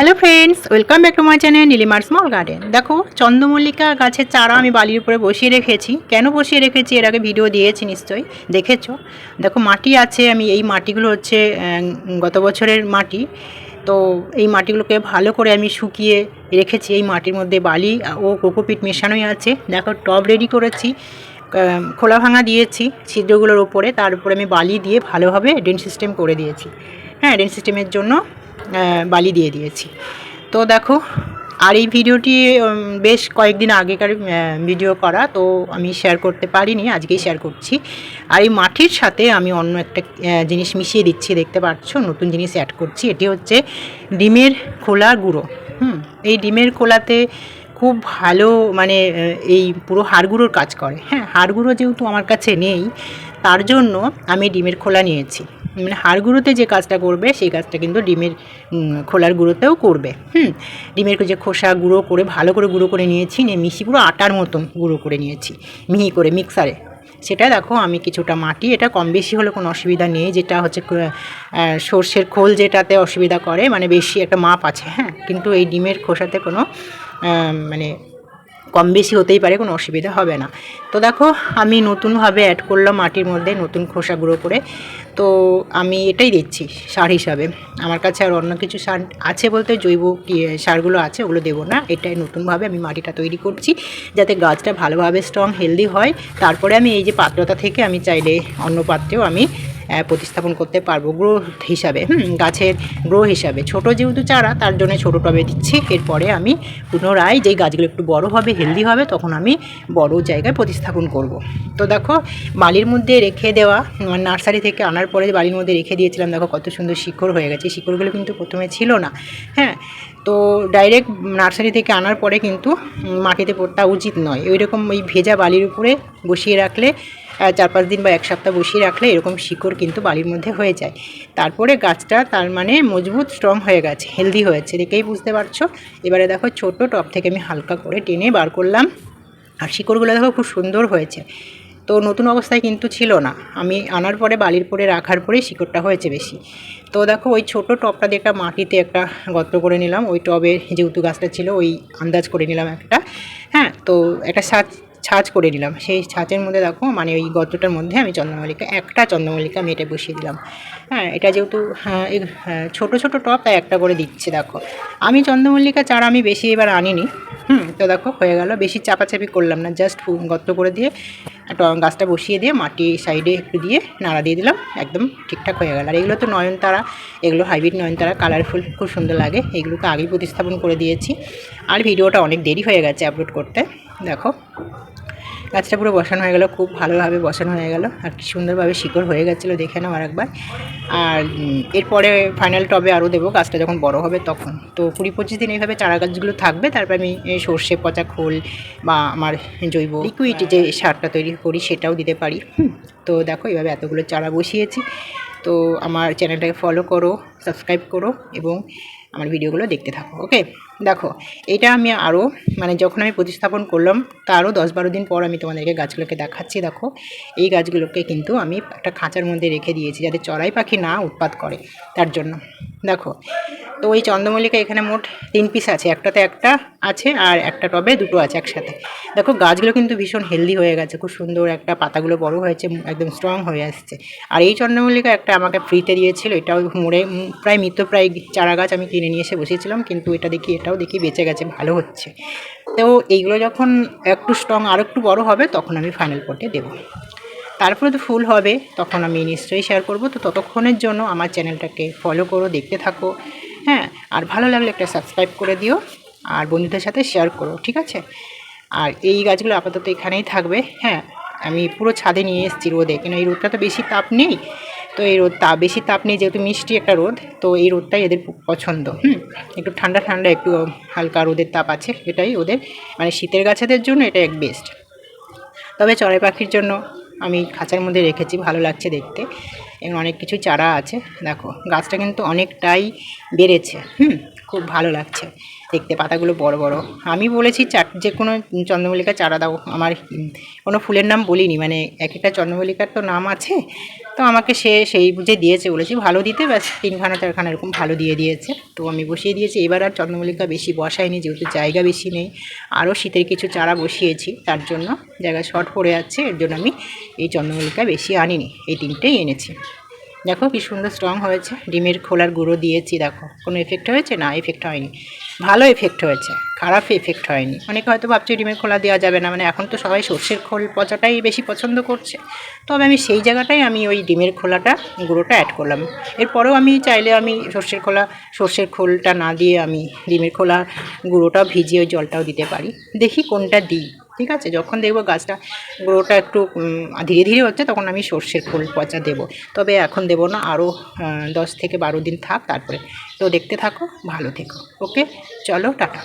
Hello friends welcome back to my channel নীলিমার small garden দেখো, চন্দ্রমল্লিকা গাছের চারা আমি বালির উপরে বসিয়ে রেখেছি। কেন বসিয়ে রেখেছি? এর আগে ভিডিও দিয়েছি নিশ্চয়ই। দেখেছ? দেখো, মাটি আছে, আমি এই মাটিগুলো হচ্ছে গত বছরের মাটি। তো এই মাটিগুলোকে ভালো করে আমি শুকিয়ে রেখেছি। এই মাটির মধ্যে বালি ও কোকোপিট মেশানোই আছে। দেখো, টব রেডি করেছি খোলা ভাঙা দিয়েছি ছিদ্রগুলোর ওপরে তার উপরে আমি বালি দিয়ে ভালোভাবে ড্রেন সিস্টেম করে দিয়েছি। হ্যাঁ ড্রেন সিস্টেমের জন্য বালি দিয়ে দিয়েছি। তো দেখো, আর এই ভিডিওটি বেশ কয়েকদিন আগেকার ভিডিও করা, তো আমি শেয়ার করতে পারিনি, আজকেই শেয়ার করছি। আর এই মাটির সাথে আমি অন্য একটা জিনিস মিশিয়ে দিচ্ছি, দেখতে পাচ্ছ? নতুন জিনিস অ্যাড করছি, এটি হচ্ছে ডিমের খোলা গুঁড়ো। হুম, এই ডিমের খোলাতে খুব ভালো মানে এই পুরো হাড়গুঁড়োর কাজ করে। হ্যাঁ হাড়গুঁড়ো যেহেতু আমার কাছে নেই, তার জন্য আমি ডিমের খোলা নিয়েছি। মানে হাড় গুঁড়োতে যে কাজটা করবে, সেই কাজটা কিন্তু ডিমের খোলার গুঁড়োতেও করবে। হুম? ডিমের যে খোসা গুঁড়ো করে, ভালো করে গুঁড়ো করে নিয়েছি, নিয়ে মিশি পুরো আটার মতন গুঁড়ো করে নিয়েছি, মিহি করে মিক্সারে। সেটা দেখো, আমি কিছুটা মাটি, এটা কম বেশি হলে কোনো অসুবিধা নেই, যেটা হচ্ছে সর্ষের খোল যেটাতে অসুবিধা করে মানে বেশি একটা মাপ আছে হ্যাঁ? কিন্তু এই ডিমের খোসাতে কোনো মানে কম বেশি হতেই পারে, কোনো অসুবিধা হবে না। তো দেখো, আমি নতুনভাবে অ্যাড করলাম মাটির মধ্যে নতুন খোসা গুঁড়ো করে। তো আমি এটাই দিচ্ছি সার হিসাবে। আমার কাছে আর অন্য কিছু সার আছে বলতে জৈব সারগুলো আছে ওগুলো দেবো না। এটাই নতুনভাবে আমি মাটিটা তৈরি করছি যাতে গাছটা ভালোভাবে স্ট্রং হেলদি হয়। তারপরে আমি এই যে পাত্রতা থেকে আমি চাইলে অন্য পাত্রেও আমি প্রতিস্থাপন করতে পারব গ্রো হিসাবে গাছের গ্রো হিসাবে। ছোট যেহেতু চারা, তার জন্য ছোট টবে দিচ্ছি। এরপরে আমি পুনরায় যেই গাছগুলো একটু বড় হবে হেলদি হবে, তখন আমি বড় জায়গায় প্রতিস্থাপন করব। তো দেখো, বালির মধ্যে রেখে দেওয়া নার্সারি থেকে আনার পরে বালির মধ্যে রেখে দিয়েছিলাম, দেখো কত সুন্দর শিকড় হয়ে গেছে। শিকড়গুলো কিন্তু প্রথমে ছিল না হ্যাঁ? তো ডাইরেক্ট নার্সারি থেকে আনার পরে কিন্তু মাটিতে পড়তা উচিত নয়। ওই রকম ওই ভেজা বালির উপরে বসিয়ে রাখলে চার পাঁচ দিন বা এক সপ্তাহ বসিয়ে রাখলে এরকম শিকড় কিন্তু বালির মধ্যে হয়ে যায়। তারপরে গাছটা তার মানে মজবুত স্ট্রং হয়ে গেছে হেলদি হয়েছে। দেখেই বুঝতে পারছ? এবারে দেখো ছোট টপ থেকে আমি হালকা করে টেনে বার করলাম। আর শিকড়গুলো দেখো খুব সুন্দর হয়েছে। তো নতুন অবস্থায় কিন্তু ছিল না। আমি আনার পরে বালির পরে রাখার পরেই শিকড়টা হয়েছে বেশি। তো দেখো ওই ছোট টবটা দিয়ে একটা মাটিতে একটা গর্ত করে নিলাম। ওই টবে যেহেতু গাছটা ছিল, ওই আন্দাজ করে নিলাম একটা। হ্যাঁ তো একটা সাজ ছাঁচ করে নিলাম সেই ছাঁচের মধ্যে দেখো মানে ওই গর্তটার মধ্যে আমি চন্দ্রমল্লিকা একটা চন্দ্রমল্লিকা আমি এটা বসিয়ে দিলাম। হ্যাঁ এটা যেহেতু হ্যাঁ, হ্যাঁ, ছোটো ছোটো টপ তাই একটা করে দিচ্ছে দেখো। আমি চন্দ্রমল্লিকা চারা আমি বেশি এবার আনিনি হুম তো দেখো হয়ে গেল। বেশি চাপাচাপি করলাম না জাস্ট গর্ত করে দিয়ে গাছটা বসিয়ে দিয়ে মাটি সাইডে একটু দিয়ে নাড়া দিয়ে দিলাম একদম ঠিকঠাক হয়ে গেল। আর এগুলো তো নয়নতারা এগুলো হাইব্রিড নয়নতারা কালারফুল খুব সুন্দর লাগে। এগুলোকে আগেই প্রতিস্থাপন করে দিয়েছি। আর ভিডিওটা অনেক দেরি হয়ে গেছে আপলোড করতে দেখো। গাছটা পুরো বসানো হয়ে গেল খুব ভালোভাবে বসানো হয়ে গেল। আর কি সুন্দরভাবে শিকড় হয়ে গেছিল দেখে নাও আর একবার আর এরপরে ফাইনাল টবে আরও দেবো গাছটা যখন বড় হবে তখন। তো কুড়ি পঁচিশ দিন এইভাবে চারা গাছগুলো থাকবে তারপর আমি সর্ষে পচা খোল বা আমার জৈব লিকুইড যে সারটা তৈরি করি সেটাও দিতে পারি। তো দেখো এইভাবে এতগুলো চারা বসিয়েছি। তো আমার চ্যানেলটাকে ফলো করো সাবস্ক্রাইব করো এবং আমার ভিডিওগুলো দেখতে থাকো ওকে দেখো, এটা আমি আরও মানে যখন আমি প্রতিস্থাপন করলাম তারও দশ বারো দিন পর আমি তোমাদেরকে গাছগুলোকে দেখাচ্ছি, দেখো। এই গাছগুলোকে কিন্তু আমি একটা খাঁচার মধ্যে রেখে দিয়েছি, যাতে চড়াই পাখি না উৎপাত করে, তার জন্য। দেখো তো ওই চন্দ্রমল্লিকা এখানে মোট তিন পিস আছে, একটাতে একটা আছে আর একটা টবে দুটো আছে একসাথে। দেখো, গাছগুলো কিন্তু ভীষণ হেলদি হয়ে গেছে, খুব সুন্দর একটা পাতাগুলো বড় হয়েছে, একদম স্ট্রং হয়ে আসছে। আর এই চন্দ্রমল্লিকা একটা আমাকে ফ্রিতে দিয়েছিল এটাও মোড়ে প্রায় মৃত প্রায় চারা গাছ আমি কিনে নিয়ে এসে বসিয়েছিলাম কিন্তু এটা দেখি, এটাও দেখি বেঁচে গেছে, ভালো হচ্ছে। তো এইগুলো যখন একটু স্ট্রং আর একটু বড় হবে, তখন আমি ফাইনাল পটে দেবো। তারপরে তো ফুল হবে, তখন আমি নিশ্চয়ই শেয়ার করব। তো ততক্ষণের জন্য আমার চ্যানেলটাকে ফলো করো, দেখতে থাকো। হ্যাঁ আর ভালো লাগলে একটা সাবস্ক্রাইব করে দিও আর বন্ধুদের সাথে শেয়ার করো, ঠিক আছে? আর এই গাছগুলো আপাতত এখানেই থাকবে হ্যাঁ? আমি পুরো ছাদে নিয়ে এসেছি রোদে, কেন এই রোদটা তো বেশি তাপ নেই। তো এই রোদ, তা বেশি তাপ নেই যেহেতু মিষ্টি একটা রোদ, তো এই রোদটাই এদের পছন্দ, হুম? একটু ঠান্ডা ঠান্ডা, একটু হালকা রোদের তাপ আছে, এটাই ওদের। মানে শীতের গাছেদের জন্য এটা এক বেস্ট তবে চড়াই পাখির জন্য আমি খাঁচার মধ্যে রেখেছি, ভালো লাগছে দেখতে। এবং অনেক কিছু চারা আছে। দেখো, গাছটা কিন্তু অনেকটাই বেড়েছে। হুম, খুব ভালো লাগছে। দেখতে পাতাগুলো বড় বড়। আমি বলেছি চা যে কোনো চন্দ্রমল্লিকা চারা দাও। আমার কোনো ফুলের নাম বলিনি। মানে এক একটা চন্দ্রমল্লিকার তো নাম আছে। তো আমাকে সে সেই বুঝে দিয়েছে বলেছি, ভালো দিতে। ব্যাস, তিনখানা চারখানা এরকম ভালো দিয়ে দিয়েছে। তো আমি বসিয়ে দিয়েছি। এবার আর চন্দ্রমল্লিকা বেশি বসায়নি, যেহেতু জায়গা বেশি নেই। আরও শীতের কিছু চারা বসিয়েছি, তার জন্য জায়গা শর্ট পড়ে যাচ্ছে এর জন্য আমি এই চন্দ্রমল্লিকা বেশি আনিনি, এই তিনটেই এনেছি। দেখো কি সুন্দর স্ট্রং হয়েছে। ডিমের খোলার গুঁড়ো দিয়েছি, দেখো। কোনো এফেক্ট হয়েছে? না এফেক্ট হয়নি। ভালো এফেক্ট হয়েছে। খারাপ এফেক্ট হয়নি। অনেকে হয়তো ভাবছে ডিমের খোলা দেওয়া যাবে না। মানে এখন তো সবাই সর্ষের খোল পচাটাই বেশি পছন্দ করছে। তবে আমি সেই জায়গাটাই আমি ওই ডিমের খোলাটা, গুঁড়োটা অ্যাড করলাম। এরপরেও আমি চাইলে আমি সর্ষের খোলা, সর্ষের খোলটা না দিয়ে আমি ডিমের খোলা গুঁড়োটাও ভিজিয়ে ওই জলটাও দিতে পারি। দেখি কোনটা দিই। ঠিক আছে? যখন দেখব গাছটা গ্রোটা একটু ধীরে ধীরে হচ্ছে, তখন আমি সর্ষের ফুল পচা দেবো। তবে এখন দেবো না আরও দশ থেকে বারো দিন থাক, তারপরে। তো দেখতে থাকো, ভালো থেকো, ওকে? চলো, টাটা।